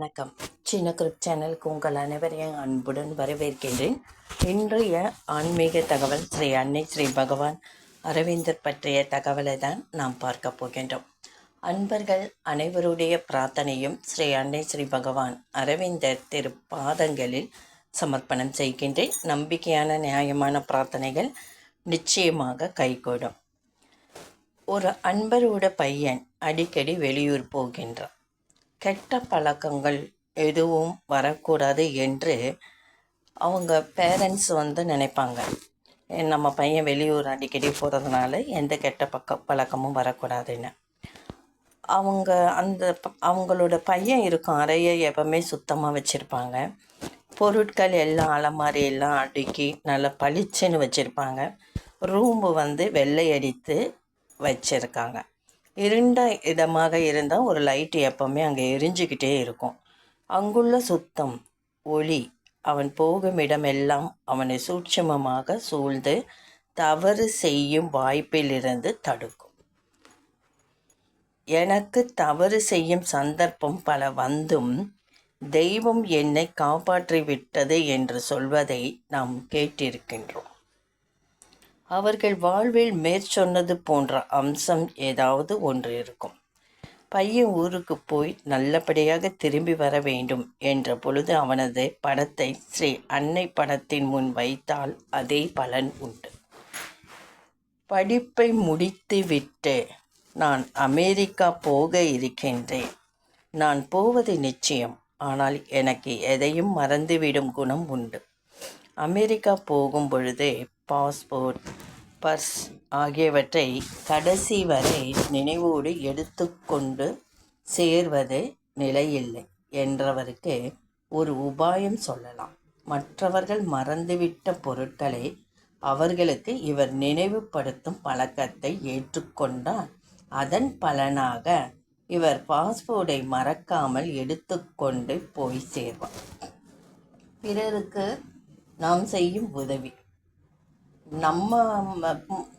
வணக்கம். சின்ன குரூப் சேனலுக்கு உங்கள் அனைவரையும் அன்புடன் வரவேற்கின்றேன். இன்றைய ஆன்மீக தகவல் ஸ்ரீ அன்னை ஸ்ரீ பகவான் அரவிந்தர் பற்றிய தகவலை தான் நாம் பார்க்க போகின்றோம். அன்பர்கள் அனைவருடைய பிரார்த்தனையும் ஸ்ரீ அன்னை ஸ்ரீ பகவான் அரவிந்தர் திரு பாதங்களில் சமர்ப்பணம் செய்கின்றேன். நம்பிக்கையான நியாயமான பிரார்த்தனைகள் நிச்சயமாக கைகூடும். ஒரு அன்பரோட பையன் அடிக்கடி வெளியூர் போகின்றான். கெட்ட பழக்கங்கள் எதுவும் வரக்கூடாது என்று அவங்க பேரண்ட்ஸ் வந்து நினைப்பாங்க. நம்ம பையன் வெளியூர் அடிக்கடி போகிறதுனால எந்த கெட்ட பக்க பழக்கமும் வரக்கூடாதுன்னு. அவங்க அந்த ப- அவங்களோட பையன் இருக்கும் அறையை எப்பவுமே சுத்தமாக வச்சுருப்பாங்க. பொருட்கள் எல்லாம் அலமாரி எல்லாம் அடுக்கி நல்லா பளிச்சுன்னு வச்சுருப்பாங்க. ரூம்பு வந்து வெள்ளை அடித்து வச்சுருக்காங்க. இருண்ட இடமாக இருந்தால் ஒரு லைட் எப்பவுமே அங்கே எரிஞ்சுக்கிட்டே இருக்கும். அங்குள்ள சுத்தம் ஒளி அவன் போகும் இடமெல்லாம் அவனை சூட்சமமாக சூழ்ந்து தவறு செய்யும் வாய்ப்பிலிருந்து தடுக்கும். எனக்கு தவறு செய்யும் சந்தர்ப்பம் பல வந்தும் தெய்வம் என்னை காப்பாற்றி விட்டது என்று சொல்வதை நாம் கேட்டிருக்கின்றோம். அவர்கள் வாழ்வில் மேற்சொன்னது போன்ற அம்சம் ஏதாவது ஒன்று இருக்கும். பையன் ஊருக்கு போய் நல்லபடியாக திரும்பி வர வேண்டும் என்ற பொழுது அவனது படத்தை ஸ்ரீ அன்னை படத்தின் முன் வைத்தால் அதே பலன் உண்டு. படிப்பை முடித்துவிட்டு நான் அமெரிக்கா போக இருக்கின்றேன். நான் போவது நிச்சயம். ஆனால் எனக்கு எதையும் மறந்துவிடும் குணம் உண்டு. அமெரிக்கா போகும் பொழுதே பாஸ்போர்ட் பர்ஸ் ஆகியவற்றை கடைசி வரை நினைவோடு எடுத்துக்கொண்டு சேர்வது நிலையில்லை என்றவருக்கு ஒரு உபாயம் சொல்லலாம். மற்றவர்கள் மறந்துவிட்ட பொருட்களை அவர்களுக்கு இவர் நினைவுபடுத்தும் பழக்கத்தை ஏற்றுக்கொண்டால் அதன் பலனாக இவர் பாஸ்போர்ட்டை மறக்காமல் எடுத்துக்கொண்டு போய் சேர்வார். பிறருக்கு நாம் செய்யும் உதவி. நம்ம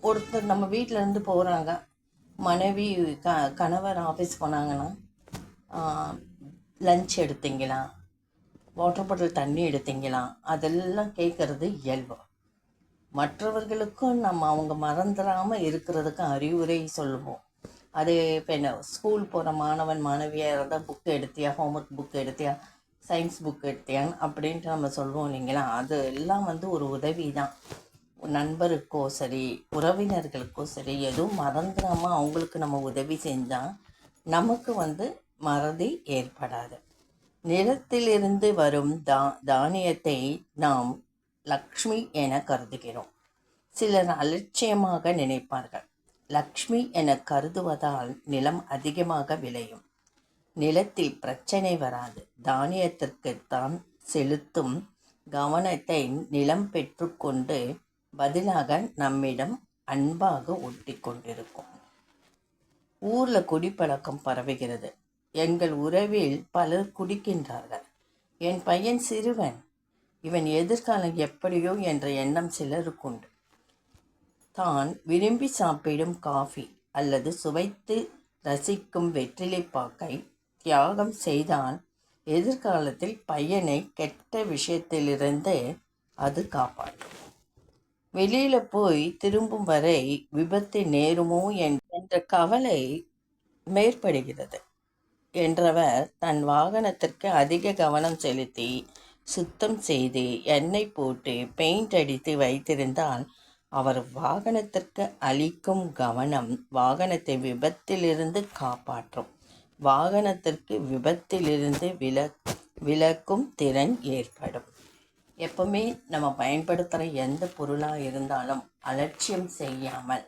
ஒருத்தர் நம்ம வீட்டில் இருந்து போகிறாங்க மனைவி க கணவர் ஆஃபீஸ் போனாங்கன்னா லஞ்ச் எடுத்தீங்களா? வாட்டர் பாட்டில் தண்ணி எடுத்தீங்களா? அதெல்லாம் கேட்குறது இயல்பு. மற்றவர்களுக்கும் நம்ம அவங்க மறந்துடாமல் இருக்கிறதுக்கு அறிவுரை சொல்லுவோம். அது இப்போ என்ன ஸ்கூல் போகிற மாணவன் மாணவியாக இருந்தால் புக் எடுத்தியா ஹோம்ஒர்க் புக் எடுத்தியா சயின்ஸ் புக் எடுத்தியான்னு அப்படின்ட்டு நம்ம சொல்லுவோம் இல்லைங்களா? அது எல்லாம் வந்து ஒரு உதவி தான் நண்பருக்கோ சரி உறவினர்களுக்கோ சரி எதுவும் மறந்துடாமல் அவங்களுக்கு நம்ம உதவி செஞ்சால் நமக்கு வந்து மறதி ஏற்படாது. நிலத்திலிருந்து வரும் தா தானியத்தை நாம் லக்ஷ்மி என கருதுகிறோம். சிலர் அலட்சியமாக நினைப்பார்கள். லக்ஷ்மி என கருதுவதால் நிலம் அதிகமாக விளையும். நிலத்தில் பிரச்சனை வராது. தானியத்திற்கு தான் செலுத்தும் கவனத்தை நிலம் பெற்றுக்கொண்டு பதிலாக நம்மிடம் அன்பாக ஒட்டி கொண்டிருக்கும் ஊரில் குடிப்பழக்கம் பரவுகிறது. எங்கள் உறவில் பலர் குடிக்கின்றார்கள். என் பையன் சிறுவன். இவன் எதிர்காலம் எப்படியோ என்ற எண்ணம் சிலருக்குண்டு தான் விரும்பி சாப்பிடும் காஃபி அல்லது சுவைத்து ரசிக்கும் வெற்றிலை பாக்கை தியாகம் செய்தால் எதிர்காலத்தில் பையனை கெட்ட விஷயத்திலிருந்து அது காப்பாற்றும். வெளியில் போய் திரும்பும் வரை விபத்து நேருமோ என்- என்ற கவலை மேற்படுகிறது என்றவர் தன் வாகனத்திற்கு அதிக கவனம் செலுத்தி சுத்தம் செய்து எண்ணெய் போட்டு பெயிண்ட் அடித்து வைத்திருந்தால் அவர் வாகனத்திற்கு அளிக்கும் கவனம் வாகனத்தை விபத்திலிருந்து காப்பாற்றும். வாகனத்திற்கு விபத்திலிருந்து வில விலக்கும் திறன் ஏற்படும். எப்பவுமே நம்ம பயன்படுத்துகிற எந்த பொருளாக இருந்தாலும் அலட்சியம் செய்யாமல்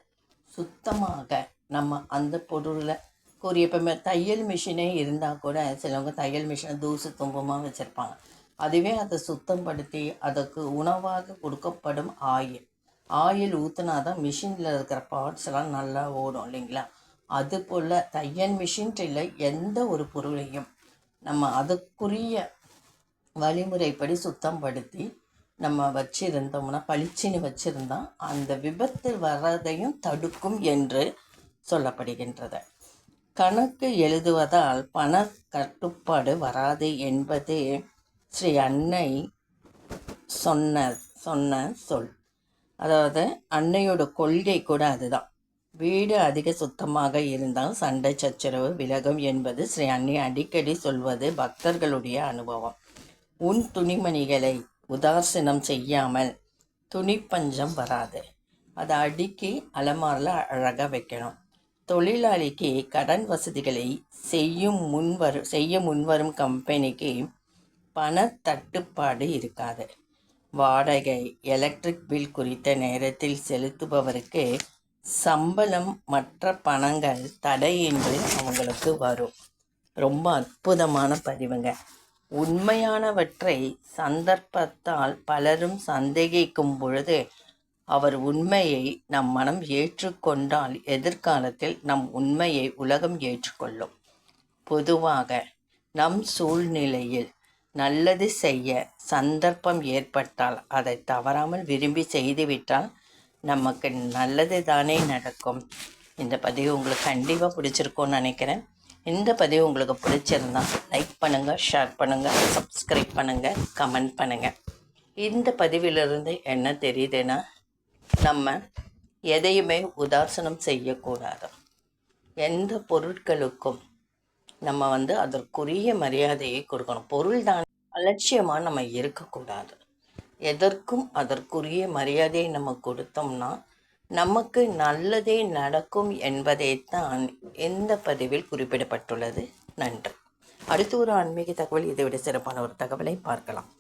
சுத்தமாக நம்ம அந்த பொருளை ஒரு எப்பவுமே தையல் மிஷினே இருந்தால் கூட சிலவங்க தையல் மிஷினை தூசு தும்பமாக வச்சுருப்பாங்க. அதுவே அதை சுத்தப்படுத்தி அதுக்கு உணவாக கொடுக்கப்படும் ஆயில். ஆயில் ஊற்றினா தான் மிஷினில் இருக்கிற பார்ட்ஸ் எல்லாம் நல்லா ஓடும் இல்லைங்களா? அதுபோல் தையல் மிஷின்ட்டு இல்லை எந்த ஒரு பொருளையும் நம்ம அதுக்குரிய வழிமுறைப்படி சுத்தப்படுத்தி நம்ம வச்சிருந்தோம்னா பளிச்சுன்னு வச்சுருந்தா அந்த விபத்து வர்றதையும் தடுக்கும் என்று சொல்லப்படுகின்றது. கணக்கு எழுதுவதால் பண கட்டுப்பாடு வராது என்பது ஸ்ரீ அன்னை சொன்ன சொன்ன சொல். அதாவது அன்னையோட கொள்கை கூட அதுதான். வீடு அதிக சுத்தமாக இருந்தால் சண்டை சச்சரவு விலகும் என்பது ஸ்ரீ அன்னை அடிக்கடி சொல்வது பக்தர்களுடைய அனுபவம். உன் துணிமணிகளை உதாசீனம் செய்யாமல் துணி பஞ்சம் வராது. அதை அடுக்கி அலமாரில் அழகாக வைக்கணும். தொழிலாளிக்கு கடன் வசதிகளை செய்யும் முன்வரு செய்ய முன்வரும் கம்பெனிக்கு பண தட்டுப்பாடு இருக்காது. வாடகை எலக்ட்ரிக் பில் குறித்த நேரத்தில் செலுத்துபவருக்கு சம்பளம் மற்ற பணங்கள் தடை என்று அவங்களுக்கு வரும். ரொம்ப அற்புதமான பதிவுங்க. உண்மையானவற்றை சந்தர்ப்பத்தால் பலரும் சந்தேகிக்கும் பொழுது அவர் உண்மையை நம் மனம் ஏற்றுக்கொண்டால் எதிர்காலத்தில் நம் உண்மையை உலகம் ஏற்றுக்கொள்ளும். பொதுவாக நம் சூழ்நிலையில் நல்லது செய்ய சந்தர்ப்பம் ஏற்பட்டால் அதை தவறாமல் விரும்பி செய்துவிட்டால் நமக்கு நல்லது தானே நடக்கும். இந்த பதிவு உங்களுக்கு கண்டிப்பாக பிடிச்சிருக்கும்னு நினைக்கிறேன். இந்த பதிவு உங்களுக்கு பிடிச்சிருந்தா லைக் பண்ணுங்கள் ஷேர் பண்ணுங்கள் சப்ஸ்கிரைப் பண்ணுங்கள் கமெண்ட் பண்ணுங்கள் இந்த பதிவிலிருந்து என்ன தெரியுதுன்னா நம்ம எதையுமே உதாசனம் செய்யக்கூடாது. எந்த பொருட்களுக்கும் நம்ம வந்து அதற்குரிய மரியாதையை கொடுக்கணும். பொருள் தான் அலட்சியமாக நம்ம இருக்கக்கூடாது. எதற்கும் அதற்குரிய மரியாதையை நம்ம கொடுத்தோம்னா நமக்கு நல்லதே நடக்கும் என்பதைத்தான் இந்த பதிவில் குறிப்பிடப்பட்டுள்ளது. நன்றி. அடுத்து ஒரு ஆன்மீக தகவல் இதை விட சிறப்பான ஒரு தகவலை பார்க்கலாம்.